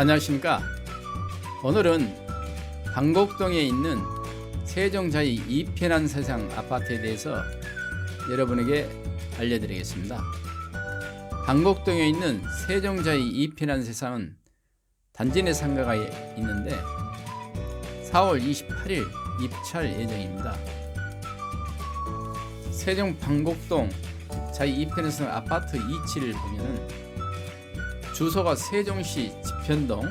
안녕하십니까. 오늘은 방곡동에 있는 세종자의 이편한 세상 아파트에 대해서 여러분에게 알려드리겠습니다. 방곡동에 있는 세종자의 이편한 세상은 단지 내 상가가 있는데 4월 28일 입찰 예정입니다. 세종 방곡동 자이 세상 아파트 위치를 보면은 주소가 세종시 지편동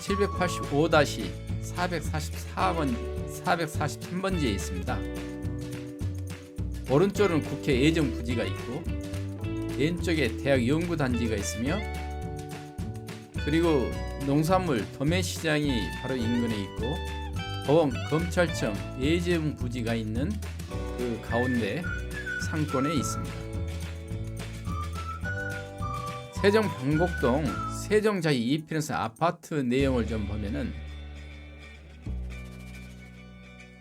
785-444번 443번지에 있습니다. 오른쪽은 국회 예정 부지가 있고 왼쪽에 대학 연구 단지가 있으며 그리고 농산물 도매시장이 바로 인근에 있고 법원 검찰청 예정 부지가 있는 그 가운데 상권에 있습니다. 세종 방곡동 세종자이 이편에서 아파트 내용을 좀 보면은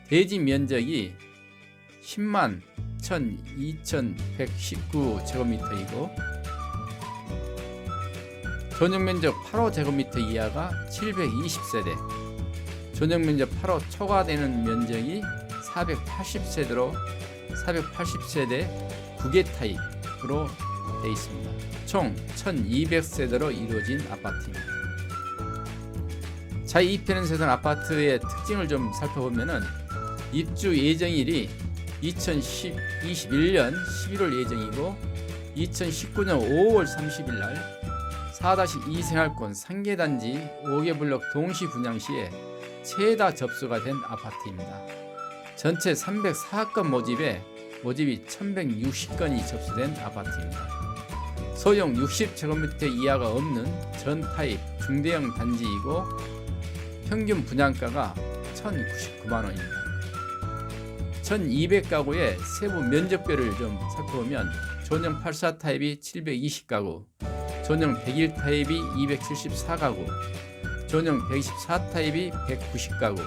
대지 면적이 10만 12,119 제곱미터이고 전용 면적 8호 제곱미터 이하가 720세대 전용 면적 8호 초과되는 면적이 480세대로 480세대 9개 타입으로 되어 있습니다. 총 1200세대로 이루어진 아파트입니다. 자이 이편은 세상 아파트의 특징을 좀 살펴보면은 입주 예정일이 2021년 11월 예정이고 2019년 5월 30일 날 4-2 생활권 3개 단지 5개 블록 동시 분양 시에 최다 접수가 된 아파트입니다. 전체 304건 모집에 모집이 1160건이 접수된 아파트입니다. 소형 60제곱미터 이하가 없는 전 타입 중대형 단지이고 평균 분양가가 1,099만 원입니다. 1,200가구의 세부 면적별을 좀 살펴보면 전용 84 타입이 720가구, 전용 101 타입이 274가구, 전용 124 타입이 190가구,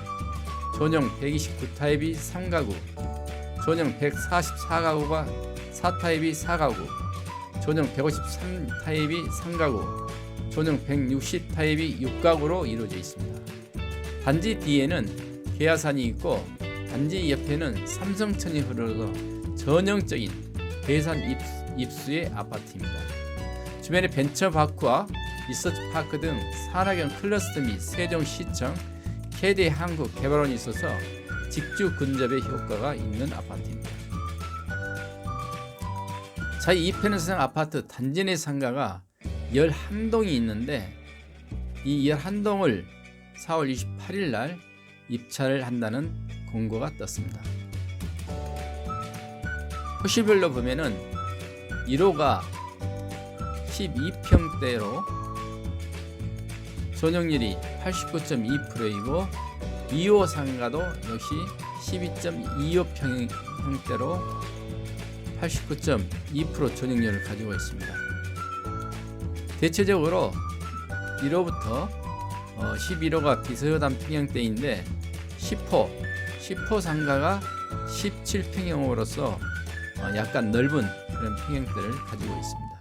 전용 129 타입이 3가구, 전용 144가구가 4 타입이 4가구, 전용 153 타입이 3가구, 전용 160 타입이 6가구로 이루어져 있습니다. 단지 뒤에는 계야산이 있고 단지 옆에는 삼성천이 흐르서 전형적인 대산 입수, 의 아파트입니다. 주변에 벤처파크와 리서치 파크 등 산학형 클러스터 및 세종시청, KD 한국 개발원이 있어서 직주 근접의 효과가 있는 아파트입니다. 자이 이편에서 아파트 단지 내 상가가 11동이 있는데 이 11동을 4월 28일 날 입찰을 한다는 공고가 떴습니다. 호실별로 보면은 1호가 12평대로 전용률이 89.2%이고 2호 상가도 역시 12.25평대로 89.2% 전용률을 가지고 있습니다. 대체적으로 1호부터 어, 11호가 비서요단 평형대인데 10호 10호 상가가 17평형으로서 어, 약간 넓은 그런 평형대를 가지고 있습니다.